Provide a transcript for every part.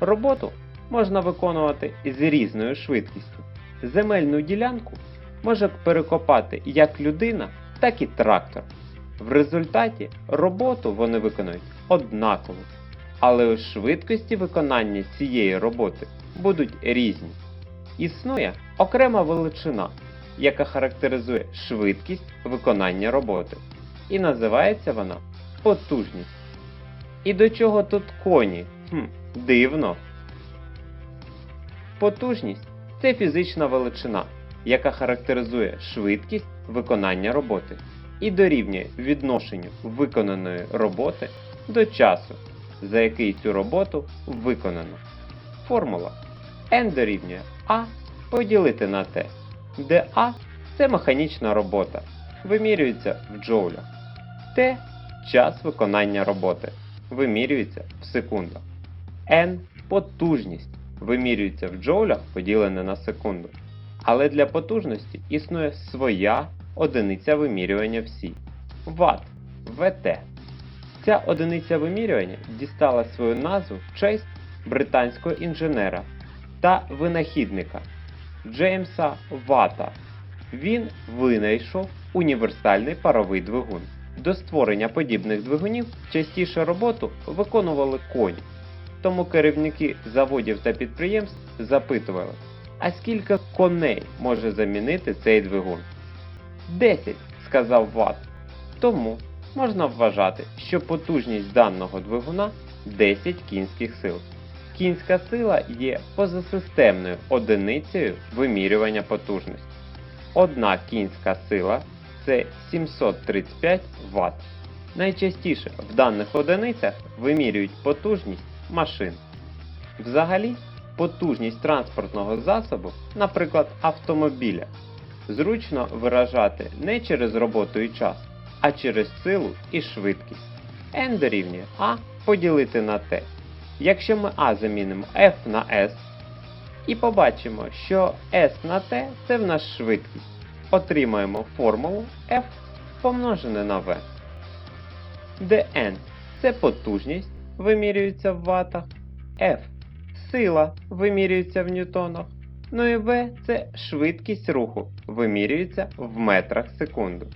Роботу можна виконувати з різною швидкістю. Земельну ділянку може перекопати як людина, так і трактор. В результаті роботу вони виконують однаково, але у швидкості виконання цієї роботи будуть різні. Існує окрема величина, яка характеризує швидкість виконання роботи, і називається вона потужність. І до чого тут коні? Хм, дивно. Потужність це фізична величина, яка характеризує швидкість виконання роботи і дорівнює відношенню виконаної роботи до часу, за який цю роботу виконано. Формула n дорівнює А поділити на T, де А це механічна робота, вимірюється в джоулях. Т час виконання роботи, вимірюється в секундах. N потужність вимірюється в джоулях поділене на секунду. Але для потужності існує своя одиниця вимірювання всі Вт ВТ. Ця одиниця вимірювання дістала свою назву в честь британського інженера та винахідника Джеймса Вата. Він винайшов універсальний паровий двигун. До створення подібних двигунів частіше роботу виконували коні. Тому керівники заводів та підприємств запитували, а скільки коней може замінити цей двигун? 10, сказав Ват. Тому можна вважати, що потужність даного двигуна 10 кінських сил. Кінська сила є позасистемною одиницею вимірювання потужності. Одна кінська сила це 735 Вт. Найчастіше в даних одиницях вимірюють потужність машин. Взагалі, потужність транспортного засобу, наприклад, автомобіля, зручно виражати не через роботу і час, а через силу і швидкість. n дорівнює А поділити на T. Якщо ми А замінимо F на S і побачимо, що S на T це в нас швидкість, отримаємо формулу F помножене на V, де N це потужність, вимірюється в ватах, F сила вимірюється в ньютонах, ну і V це швидкість руху, вимірюється в метрах секунду.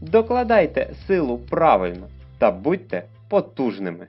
Докладайте силу правильно та будьте потужними.